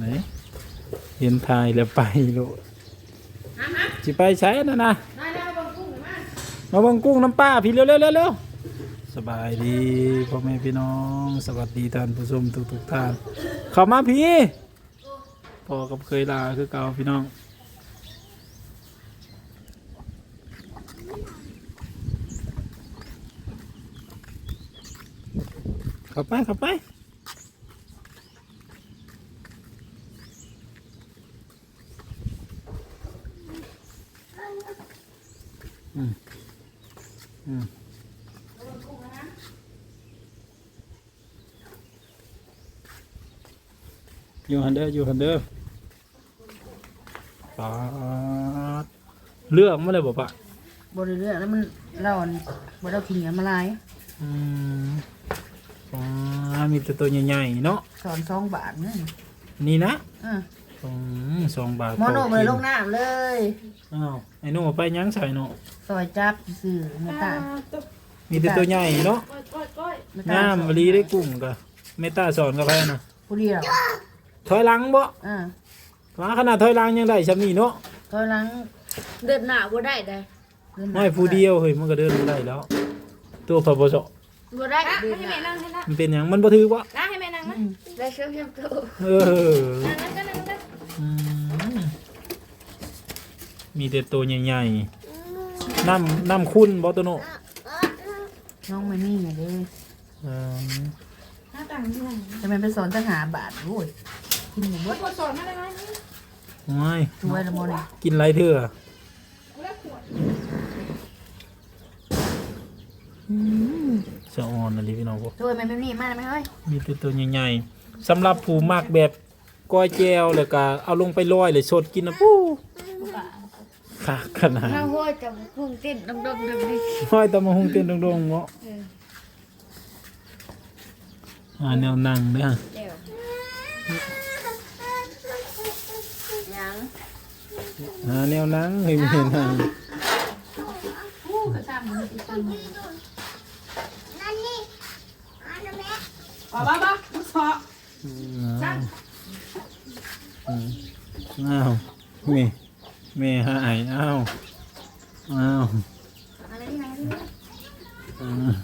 ไหนเห็นทายแล้วไปโลดสิไปใช้นะนะมาเบังกุ้งน้ำป้าพี่เร็วเร็วเร็วเร็วสบายดีพ่อแม่พี่น้อง สวัสดีท่านผู้ชมทุกทุกๆท่านเข้ามาพี่พอกับเคยลาคือเก่าพี่น้องเข้าไปเข้าไป อยู่ฮันเดอร์อยู่ฮันเดอร์ปาดเลือกมาเลยบอกปะบริเรื่องแล้วมันเราอันบ่เราทิ้งกันมาหลาย อืมปาดมีแต่ตัวใหญ่ๆเนาะสอนสองบาทเนี่ยนี่นะอะอืมสองบาทหมอโนต่มาเลยกิลงน้ำเลย อ้าวไอ้หนูไปยังใส่หนูซอยจับสื่อไม่ตายมีแต่ตัวใหญ่เนาะไม่ตายงามมะลีได้กุ้งก็เมตาสอนกับใครนะผู้เดียว ถอยหลังบ่อะมาขนาดถอยหลังยังได้ชำนี่เนาะถอยหลังเดินหน้าบ่ได้ได้เดินหน้าไม่ผู้เดียวเฮ้ยมันก็เดินบ่ได้แล้ว ตัวพระบสบ่ได้อะเดินให้หแม่น้านั่งให้นั่งมันเป็นหยังมันบ่ถือวะนั่งให้แม่นั่งนะอืมได้เชื่อมเชื่อมตัวเออนั่งนั่งนั่งนั่งอืมมีแต่ตัวใหญ่ๆน้ำน้ำคุณบ่ตัวโนน้องไม่มีไงเลยเออหน้าต่างที่ไหนจะมันไปสอนตั้งหาบาทโอ้ย กินหมดเบิดขวดสอนมาได้ไหมไม่ช่วยละโมเนี่ยกินไรเถื่อกูได้ขวดสะออนอะไรพี่น้องพวกช่วยมันเป็นนี่มากไหมเฮ้ยมีแต่ตัวใหญ่ๆสำหรับผู้มักแบบก้อยแจวแล้วก็เอาลงไปลอยเลยสดกินนะปู้ค่ะขนาดถ้าหัวจะพุ่งเต้นดมๆดึกห้อยตะมะฮุงเต้นดงๆเนาะอ่าแนวนั่งเด้อ ๆเดี๋ยวยังอ่าแนวนั่งเฮ้ยไม่เห็นนั่งบ้าบ้าบ้าลูกสออ้าวอืมอ้าวแม่แม่หายอ้าวอ้าวอะไรนี่ไงนี่ อืม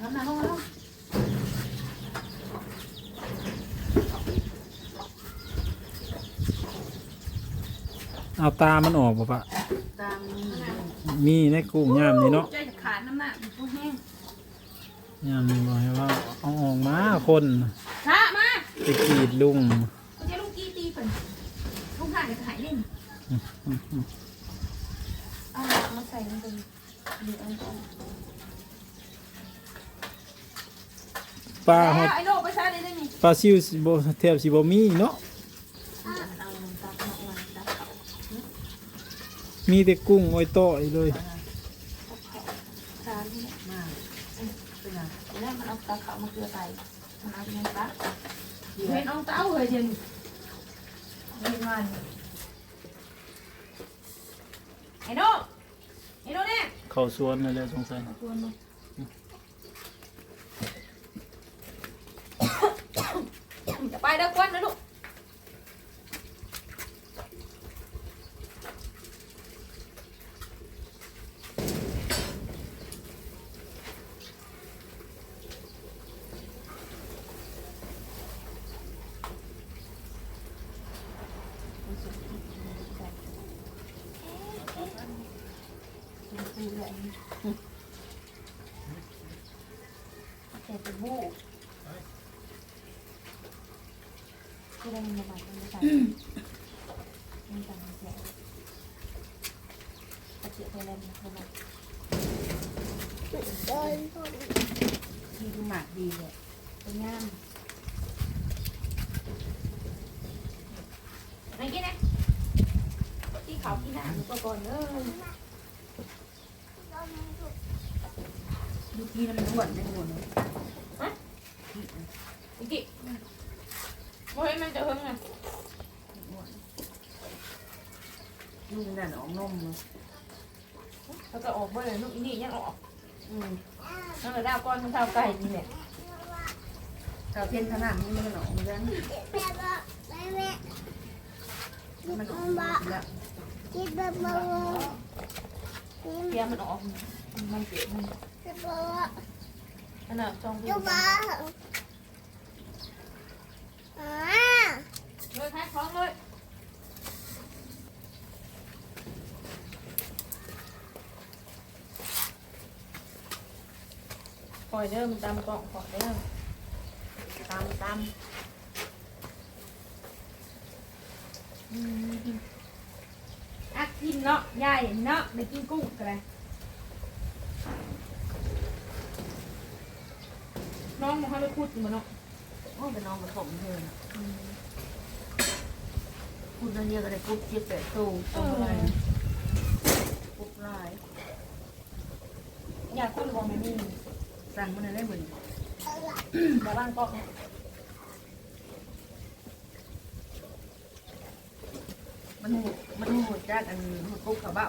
น้ำหนักลงมาลง เอาตามันออกป่ะปะตามนี่มีในกุ้งย่ามนี่เนาะใจจะขาดน้ำหนักกูแห้งย่ามนี่บอกให้ว่าเอาออกมาคนช้ามาไปกรีดลุงกูจะลูกกี้ตีเพิ่นลูกห่างจะหายเล่นเอามาใส่ลงไปดูอันก่อนปลาฮอดไอ้โน่ไปใช้ได้ได้ไหมปลาซิวสิบ่แทบสิบ่มีเนาะ มีแต่กุ้งอ้อยต้อยเลย จานนี่มากเป็นไงแล้วมันเอาตาขาวมาเกลือใส่มันเอาเป็นปลาเห็นอาเต้าเลยเย็นเห็นมันไอ้โน่ไอ้โน่เนี่ยเข้าสวนนั่นแหละสงสัยจะไปเด้อกวนนะลูก แต่เป็นบูก็ได้มาบัดมันใส่มันสั่งเสียตะเกียบไปแล้วมันบัดที่ดูหมากดีเลยเป็นงามไหนกินนะที่เขาที่หน้าหนูก็ก่อนเด้อดูที่น้ำมันอ้วนได้หมดเลย อีกทีโอ้ ยมันจะเฮิงอะลูกนั่นออกนมเลยแล้วก็ออกมาเลยลูกอีนี่ยังออกอืมนั่นแหละดาวก้อนมันเท่าไก่นี่แหละเจ้าเทียนขนาดนี้มันหนองมันยังมันออกมาแล้วเทียมมันออกมันเจ็บมันขนาดจองเลยเลยแพ็คของเลย ปล่อยเริ่มตามกล่องปล่อยเริ่มตามตามอืมอักกินเนาะยายเนาะได้กินกุ้งกันเลยน้องมาให้ไปพูดอยู่มาเนาะโอ้เป็นน้องผสมเลยพูดเรื่องเยอะก็ได้กุ๊บเจี๊ยบแต่ตู้ตัวอะไรกุ๊บลาย อยากพูดบอกไม่มี สั่งมันได้เหมือนเดี๋ยวบ้านกล้องมันหูมันหูจากอันหูกุ๊บเขาเบ้า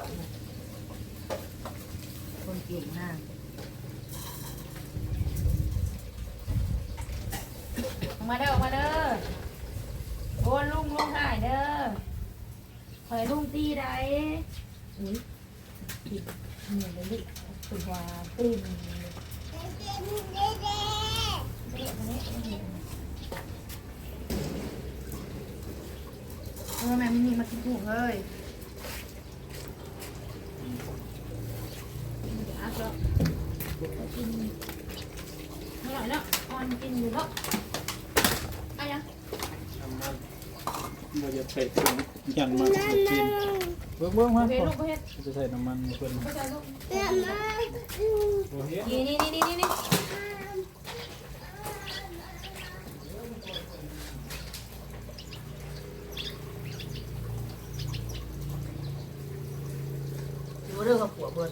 คนเก่งหน้าออกมาเด้อออกมาเด้อโอนลุงลุงหายเด้อคอยลุงตีได้อุ้ยผิดเหนื่อยเลยดิตื่นว่าตื่น เออแม่มินีมากินถูกเลยอะก็กินไม่อยแล้วออนกินอยู่แล้วอะยัง เราจะใส่ถุงยันมากินเบิ้งเบิ้งโอมาเคลูกก็เฮ็ดจะใส่น้ำมันเพิ่นก็จะลูกโอเคนี่นี่นี่นี่นี่ดูเรื่องกับผัวเบิร์ด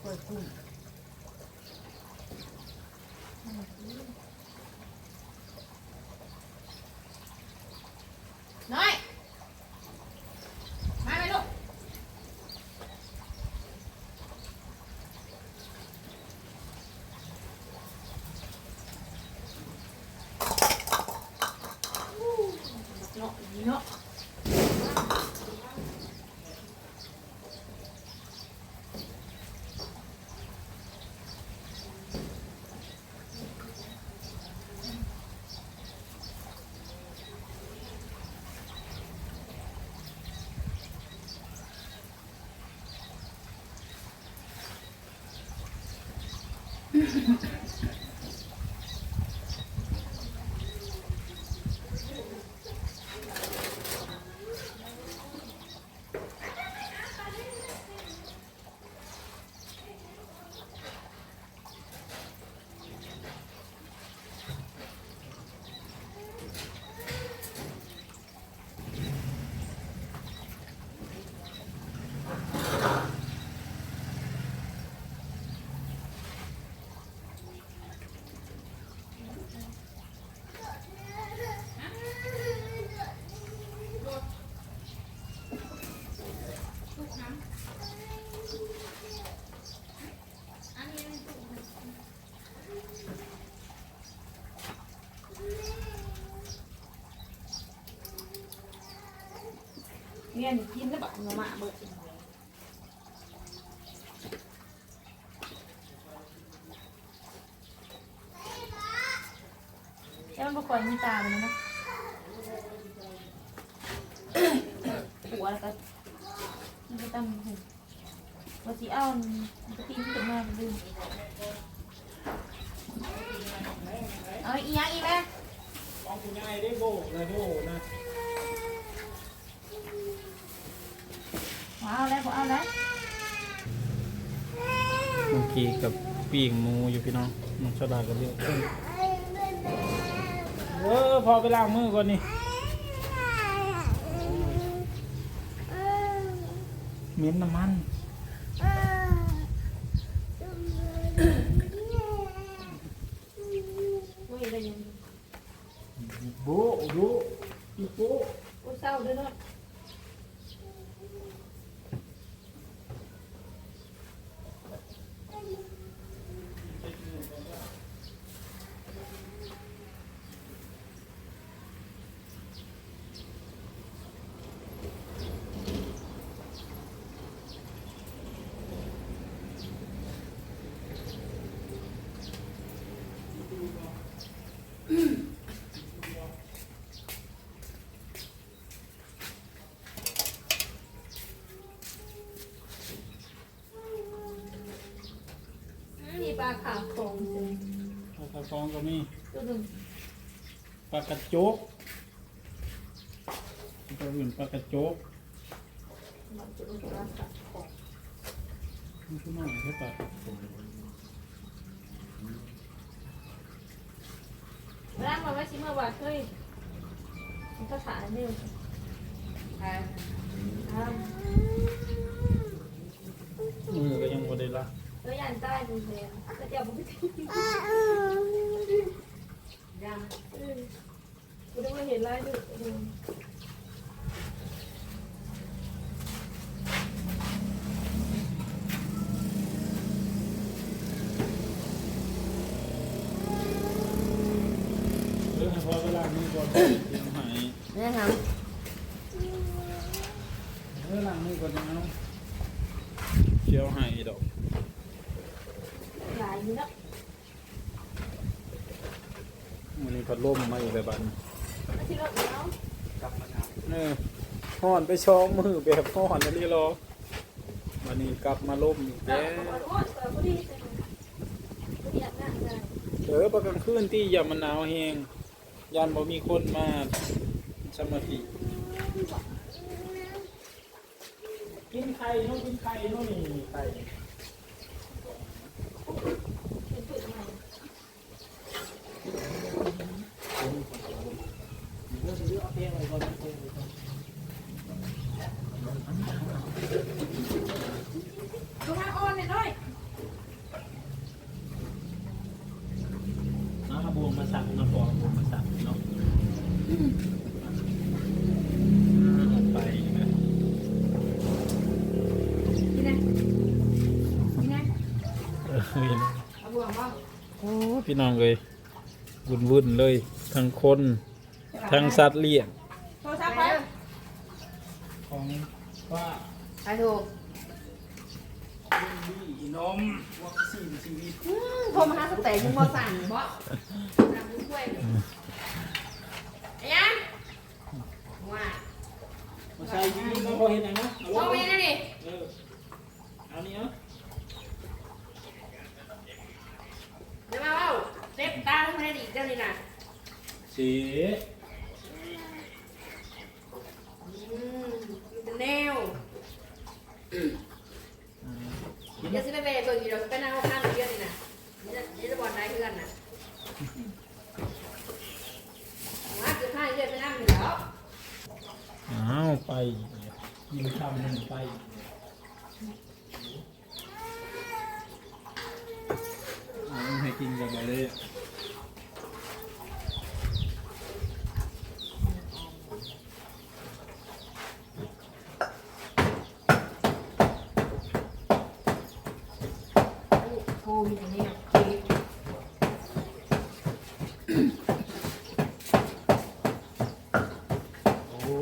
เปิดกุ้ง น้ เนี่ยนี่กินแล้วแบบเงามาเบิดแล้วมันก็คอยมีตาเลยนะหัวแล้วก็มันก็ตั้งหูว่าสีเอามันก็ตีนขึ้นมามันดึงเอาอีกอย่างอีกไหมของคุณยายได้โบกเลยโบนะ ว้าวแล้วบ่เอาแล้ว เมื่อ กี้กับปีงหมูอยู่พี่น้องน้องชดากับเรียกขึ้นเออพอไปล้างมือก่อนนี่เหม็นน้ำมันเว้ยได้ยังโบโบอีโบโอ้เศร้าเด้วยเนาะ ปลาขาวโคงเลย ปลากระฟองก็ มีตัวหนึ่งปลากระโจกตัวอื่นปลากระโจกมันจะเป็นปลาขาวโคงนี่คือน้อยใช่ปะร่างมาไว้ชิเมื่อวานเฮ้ยมันก็ถ่ายนี่ถ่ายอ่ามือก็ยังบ่ได้ละแล้วยันใต้ดูเรียนก็จะบุกที่ ยังเออกูได้มาเห็นลายดูดูเรื่องพอเวลานี้ก่อนเตรียมใหายนี่ครับ เวลานี้ก่อนยังเอาเจียวใหายดอก หลายนี่แล้ว มันนี้พัด ลมมาอีกแล้วบันี้เออห่อนไปช้องมือแบบห่อนนี่รอวันนี้กลับมาล่มอีกแล้ววโอ้ยพอดีพอดีอะนะได้เออประกลางคืนที่ยามมันหนาวแฮงยันบ่มีคนมาสมาธิกินไข่เนาะกินไข่เนาะนี่ไข่ เป็นปุ๋ยใหม่ เรื่องซื้อเอาเพียงไว้ก่อนนะเพียงไว้ก่อน ดูห้าอ้อนหน่อย น้ำบวงมาสั่งมาบอกบวงมาสั่งเนาะเอาไปนะ นี่นะนี่นะ เออเห็น เอาบ่วงบ้าง โอ้ พี่น้องเลยวุ่นวุ่นๆเลย ทั้งคนทั้งสัตว์เลี้ยงโทรศัพท์ไปของว่าไปถูกดีนมวัคซีนชีวิตโทรมาหาสเต็กมึงบ่สั่งบ่น้ำมือถ้วยไอ้ยันว่ามาใช้ชีวิตมาพอเห็นยังนะเอามองลไปงนะนี่เออเอานี่เอาเดี๋ยวมา เว้าเต็บตาทำไมดีเจ้านี่นะสีอืมมันเป็นแนวเดี๋ยวสิไปเบะเบิ่งอยู่เดี๋ยวไปนั่งข้างๆเพื่อนนี่นะนี่จะนี่จะบอลได้เพื่อนน่ะว่าคือข้างเพื่อนไปนั่งอยู่แล้วอ้าวไปยิงคำหนึ่งไปเอาให้กินกันไปเลย โทรมีแต่แนวเค้ก โอ้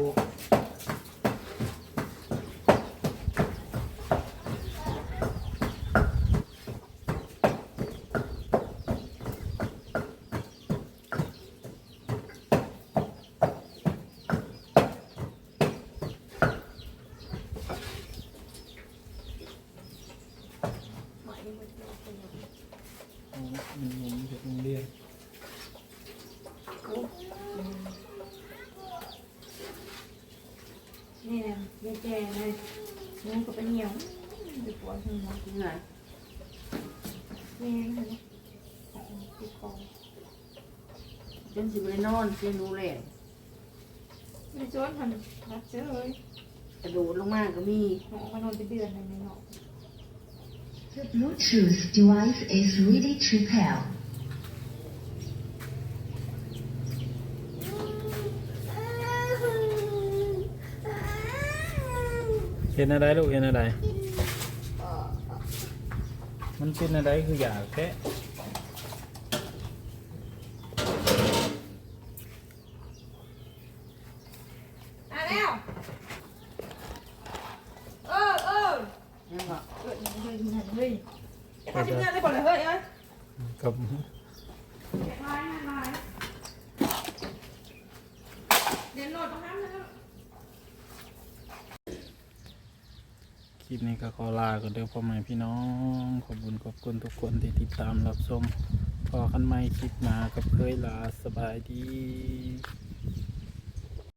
หมายถึงว่าเป็นยังไง โอ้มันงงจากโรงเรียน นี่นะยายแก่เลยน้องก็เป็นเหี่ยวดีกว่าใช่ไหม เหนื่อย แม่นะติดคอ จ นสิบ่ได้นอนเสียหนูเลยไม่จนทำรักเจอเลยกระโดดลงมาก็มีน้องมานอนเป็นเดือนเลยในเนาะ The Bluetooth device is ready to pair. เห็นอะไรลูกเห็นอะไร มันเป็นอะไรคืออยากแค่ แล้ว เออเออยังบ่เฮ้ยเฮ้ยเฮ้ยทำที่งานได้หมดเลยเฮ้ยเอ้ยกับลายลายเรียนโหลดตรงนั้นแล้วคลิปนี้ก็ขอลากันเด้อพ่อแม่พี่น้อง ขอบคุณขอบคุณทุกคนที่ติดตามรับชมพอกันใหม่คลิปหน้ากับเคยลาสบายดี